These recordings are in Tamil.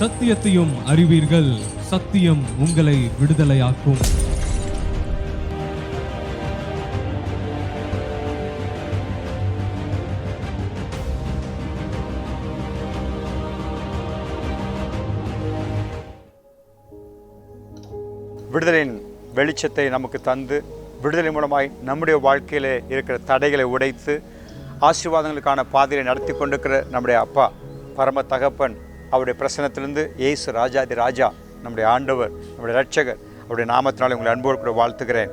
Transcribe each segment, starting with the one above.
சத்தியத்தையும் அறிவீர்கள். சத்தியம் உங்களை விடுதலையாக்கும். விடுதலையின் வெளிச்சத்தை நமக்கு தந்து விடுதலை மூலமாய் நம்முடைய வாழ்க்கையில் இருக்கிற தடைகளை உடைத்து ஆசீர்வாதங்களுக்கான பாதையை நடத்தி கொண்டிருக்கிற நம்முடைய அப்பா பரம தகப்பன் அவருடைய பிரசனத்திலிருந்து ஏசு ராஜாதி ராஜா நம்முடைய ஆண்டவர் நம்முடைய ரட்சகர் அவருடைய நாமத்தினாலே உங்களை அன்போடு கூட வாழ்த்துக்கிறேன்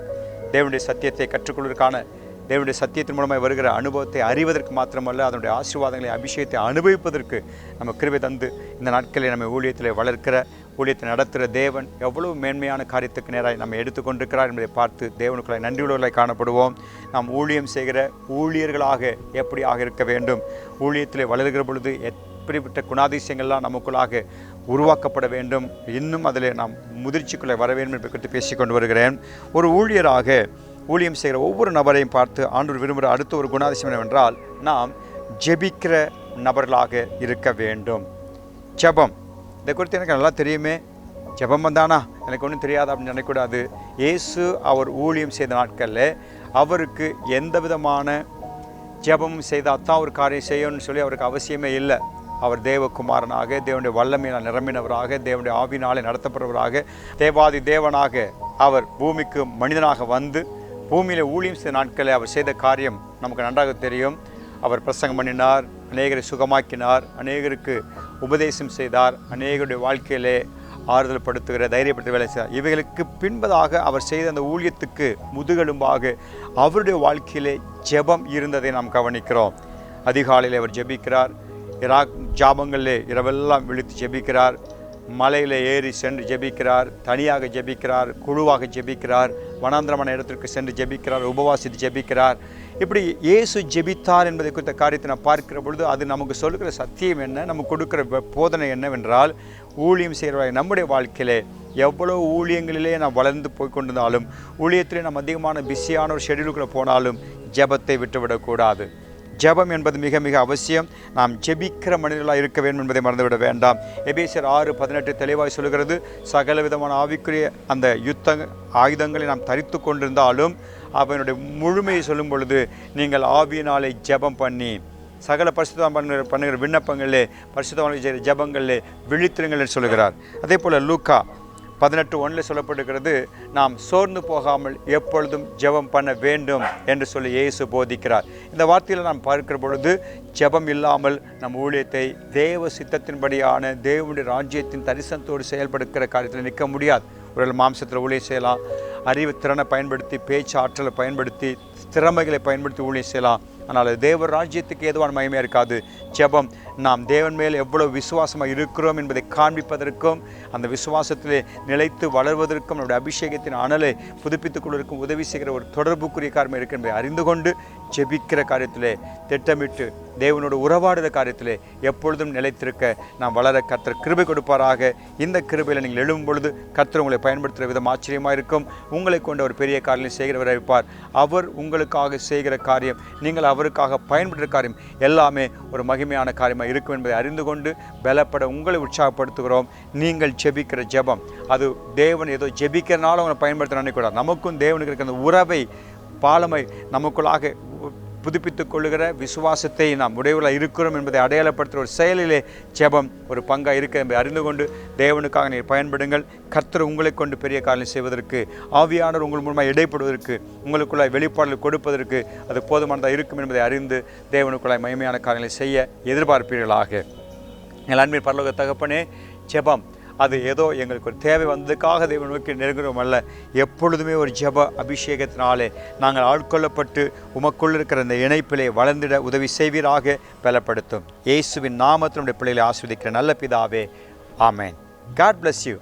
தேவனுடைய சத்தியத்தை கற்றுக்கொள்வதற்கான தேவனுடைய சத்தியத்தின் மூலமாக வருகிற அனுபவத்தை அறிவதற்கு மாத்திரமல்ல அதனுடைய ஆசீர்வாதங்களை அபிஷேகத்தை அனுபவிப்பதற்கு நம்ம கிருபை தந்து இந்த நாட்களில் நம்ம ஊழியத்தில் வளர்க்கிற ஊழியத்தை நடத்துகிற தேவன் எவ்வளவு மேன்மையான காரியத்துக்கு நேராக நம்ம எடுத்துக்கொண்டிருக்கிறார் என்பதை பார்த்து தேவனுக்குள்ளாய் நன்றியுள்ளவர்களை காணப்படுவோம். நாம் ஊழியம் செய்கிற ஊழியர்களாக எப்படியாக இருக்க வேண்டும்? ஊழியத்தில் வளர்கிற பொழுது எத் இப்படிப்பட்ட குணாதிசயங்கள்லாம் நமக்குள்ளாக உருவாக்கப்பட வேண்டும். இன்னும் அதில் நாம் முதிர்ச்சிக்குள்ளே வர வேண்டும் என்பதை குறித்து பேசிக்கொண்டு வருகிறேன். ஒரு ஊழியராக ஊழியம் செய்கிற ஒவ்வொரு நபரையும் பார்த்து ஆண்டூர் விரும்புகிற அடுத்த ஒரு குணாதிசயம் என்னவென்றால் நாம் ஜெபிக்கிற நபர்களாக இருக்க வேண்டும். ஜெபம். இதை குறித்து எனக்கு நல்லா தெரியுமே. ஜபம் வந்தானா? எனக்கு ஒன்றும் தெரியாது அப்படின்னு நினைக்கக்கூடாது. இயேசு அவர் ஊழியம் செய்த நாட்களில் அவருக்கு எந்த விதமான ஜெபமும் செய்தால் தான் ஒரு காரியம் செய்யணும்னு சொல்லி அவருக்கு அவசியமே இல்லை. அவர் தேவகுமாரனாக தேவனுடைய வல்லமையினால் நிரம்பினவராக தேவனுடைய ஆவினாலே நடத்தப்படுறவராக தேவாதி தேவனாக அவர் பூமிக்கு மனிதனாக வந்து பூமியில் ஊழியம் செய்த நாட்களில் அவர் செய்த காரியம் நமக்கு நன்றாக தெரியும். அவர் பிரசங்கம் பண்ணினார் அநேகரை சுகமாக்கினார் அநேகருக்கு உபதேசம் செய்தார் அநேகருடைய வாழ்க்கையிலே ஆறுதல் படுத்துகிற தைரியப்படுத்த வேலை செய்தார். இவைகளுக்கு பின்பதாக அவர் செய்த அந்த ஊழியத்துக்கு முதுகெலும்பாக அவருடைய வாழ்க்கையிலே ஜெபம் இருந்ததை நாம் கவனிக்கிறோம். அதிகாலையில் அவர் ஜெபிக்கிறார் இரா ஜாபங்களிலே இரவெல்லாம் விழித்து ஜெபிக்கிறார். மலையில் ஏறி சென்று ஜெபிக்கிறார். தனியாக ஜெபிக்கிறார். குழுவாக ஜெபிக்கிறார். வனாந்திரமான இடத்திற்கு சென்று ஜெபிக்கிறார். உபவாசித்து ஜெபிக்கிறார். இப்படி இயேசு ஜெபித்தார் என்பதை குறித்த காரியத்தை நான் பார்க்கிற பொழுது அது நமக்கு சொல்லுகிற சத்தியம் என்ன? நமக்கு கொடுக்கிற போதனை என்னவென்றால் ஊழியம் செய்கிறவர்கள் நம்முடைய வாழ்க்கையிலே எவ்வளோ ஊழியங்களிலே நாம் வளர்ந்து போய்கொண்டிருந்தாலும் ஊழியத்திலே நாம் அதிகமான பிஸியான ஒரு ஷெடியூலுக்குள்ளே போனாலும் ஜெபத்தை விட்டுவிடக்கூடாது ஜெபம் என்பது மிக மிக அவசியம். நாம் ஜெபிக்கிற மனிதர்களாக இருக்க வேண்டும் என்பதை மறந்துவிட வேண்டாம். எபேசியர் ஆறு பதினெட்டு தெளிவாய் சொல்கிறது சகல விதமான ஆவிக்குரிய அந்த யுத்த ஆயுதங்களை நாம் தரித்து கொண்டிருந்தாலும் அவனுடைய முழுமையை சொல்லும் பொழுது நீங்கள் ஆவியினாலே ஜெபம் பண்ணி சகல பரிசுத்தம் பண்ணுகிற பண்ணுகிற விண்ணப்பங்களிலே பரிசுத்தமான செய்கிற விழித்திருங்கள் என்று சொல்கிறார். அதே போல் லூக்கா பதினெட்டு ஒன்றில் சொல்லப்படுகிறது நாம் சோர்ந்து போகாமல் எப்பொழுதும் ஜெபம் பண்ண வேண்டும் என்று சொல்லி இயேசு போதிக்கிறார். இந்த வார்த்தையில் நாம் பார்க்கிற பொழுது ஜெபம் இல்லாமல் நம் ஊழியத்தை தேவ சித்தத்தின்படியான தேவனுடைய ராஜ்யத்தின் தரிசனத்தோடு செயல்படுக்கிற காரியத்தில் நிற்க முடியாது. ஒரு மாம்சத்தில் ஊழியம் செய்யலாம் அறிவு திறனை பயன்படுத்தி பேச்சு ஆற்றலை பயன்படுத்தி திறமைகளை பயன்படுத்தி ஊழியம் செய்யலாம். ஆனால் தேவ ராஜ்யத்துக்கு ஏதுவான மகிமையாக இருக்காது. ஜெபம். நாம் தேவன் மேல் எவ்வளவு விசுவாசமாக இருக்கிறோம் என்பதை காண்பிப்பதற்கும் அந்த விசுவாசத்திலே நிலைத்து வளர்வதற்கும் நம்முடைய அபிஷேகத்தின் அனலை புதுப்பித்துக் கொள்வதற்கும் உதவி செய்கிற ஒரு தொடர்புக்குரிய காரியம் இருக்கு என்பதை அறிந்து கொண்டு ஜெபிக்கிற காரியத்திலே திட்டமிட்டு தேவனோட உறவாடுற காரியத்தில் எப்பொழுதும் நிலைத்திருக்க நாம் வளர கத்தர் கிருபை கொடுப்பாராக. இந்த கிருபையில் நீங்கள் எழும் பொழுது கத்தர் உங்களை பயன்படுத்துகிற விதம் ஆச்சரியமாக இருக்கும். உங்களை கொண்ட ஒரு பெரிய காரியம் செய்கிறவராக இருப்பார். அவர் உங்களுக்காக செய்கிற காரியம் நீங்கள் அவருக்காக பயன்படுற காரியம் எல்லாமே ஒரு மகிமையான காரியமாக இருக்கும் என்பதை அறிந்து கொண்டு பலப்பட உங்களை உற்சாகப்படுத்துகிறோம். நீங்கள் ஜெபிக்கிற ஜெபம் அது தேவன் ஏதோ ஜெபிக்கிறனால உங்களை பயன்படுத்த நினைக்கூடாது நமக்கும் தேவனுக்கு இருக்கிற அந்த உறவை பாலமை நமக்குள்ளாக புதுப்பித்துக் கொள்ளுகிற விசுவாசத்தை நாம் உடையவர்களாக இருக்கிறோம் என்பதை அடையாளப்படுத்துகிற ஒரு செயலிலே ஜெபம் ஒரு பங்காக இருக்க என்பதை அறிந்து கொண்டு தேவனுக்காக நீர் பயன்படுங்கள். கர்த்தர் உங்களை கொண்டு பெரிய காரியம் செய்வதற்கு ஆவியானவர் உங்கள் மூலமாக இடைப்படுவதற்கு உங்களுக்குள்ளாய் வெளிப்பாடுகள் கொடுப்பதற்கு அது போதுமானதாக இருக்கும் என்பதை அறிந்து தேவனுக்குள்ளாய் மகிமையான காரியங்களை செய்ய எதிர்பார்ப்பீர்களாக. எங்கள் அன்பின் பரலோக தகப்பனே ஜெபம் அது ஏதோ எங்களுக்கு ஒரு தேவை வந்ததுக்காக தேவன் நோக்கி நெருங்குறோம் அல்ல எப்பொழுதுமே ஒரு ஜெப அபிஷேகத்தினாலே நாங்கள் ஆட்கொள்ளப்பட்டு உமக்குள் இருக்கிற அந்த இணைப்பிலே வளர்ந்திட உதவி செய்வீராக பலப்படுத்தும். இயேசுவின் நாமத்தினுடைய பிள்ளைகளை ஆஸ்வதிக்கிற நல்ல பிதாவே. ஆமேன். God bless you